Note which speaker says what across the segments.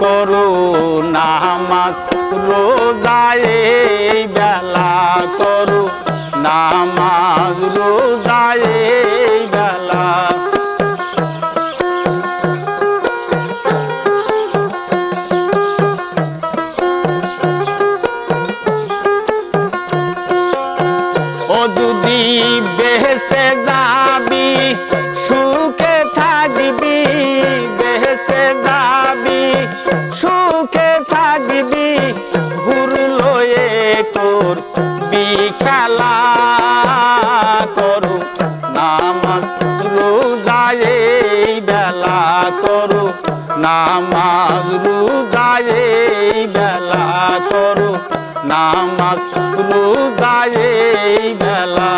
Speaker 1: করো নামাজ রোজায় বেলা করো নামাজ রোজায় নামাজ রোজা এই বেলা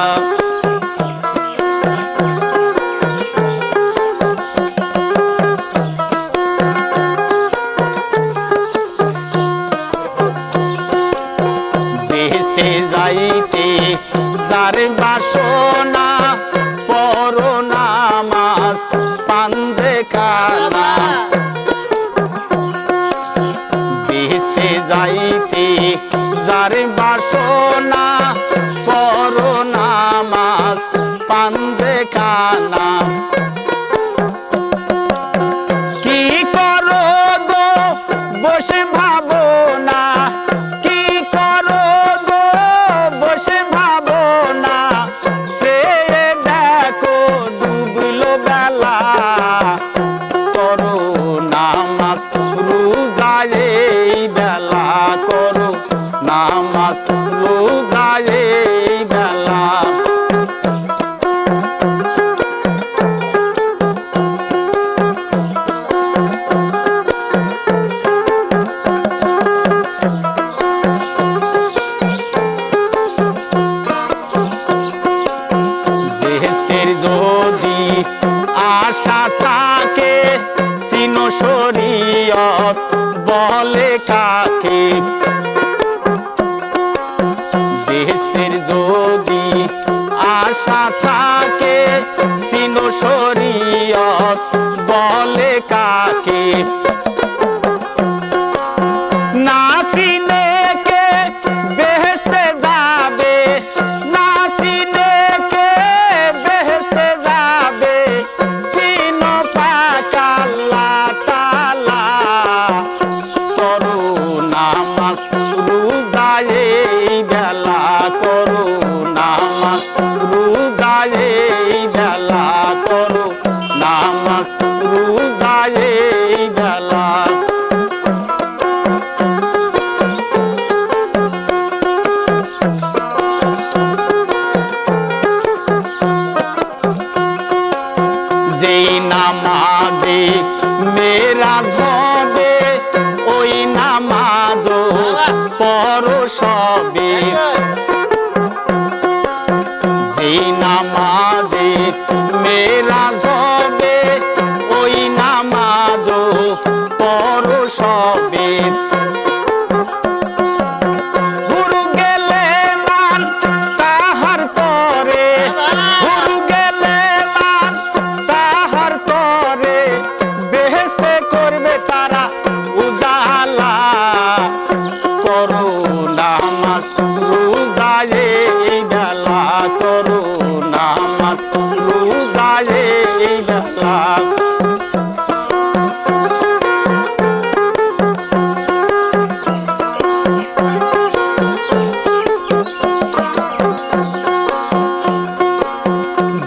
Speaker 1: যাইতে যার বাসনা আমার সোনা পরো নামাজ পান্দে কানা কাকে? সিনো শরীয়ত বলে কাকে? বেহেস্তের যদি আশা থাকে সিনো শরীয়ত বলে কাকে?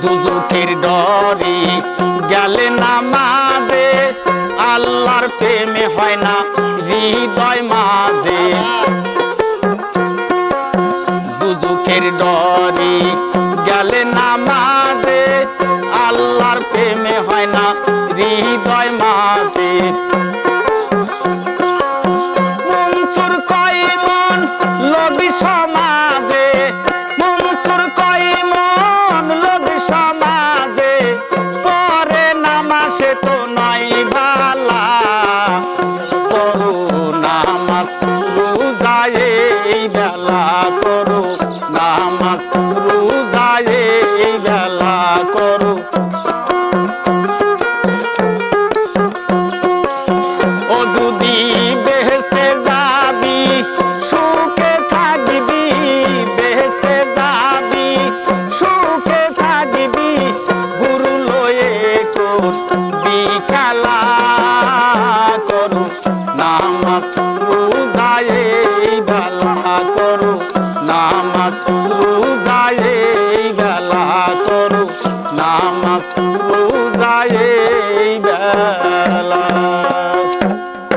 Speaker 1: দুজুকির ডরি গেলে নামাজে আল্লাহর প্রেমে হয় না হৃদয় মাঝে। দুজুকের ডরি গেলে নামাজে আল্লাহর প্রেমে হয় না হৃদয় মাঝে। বেলা কর। নামাজ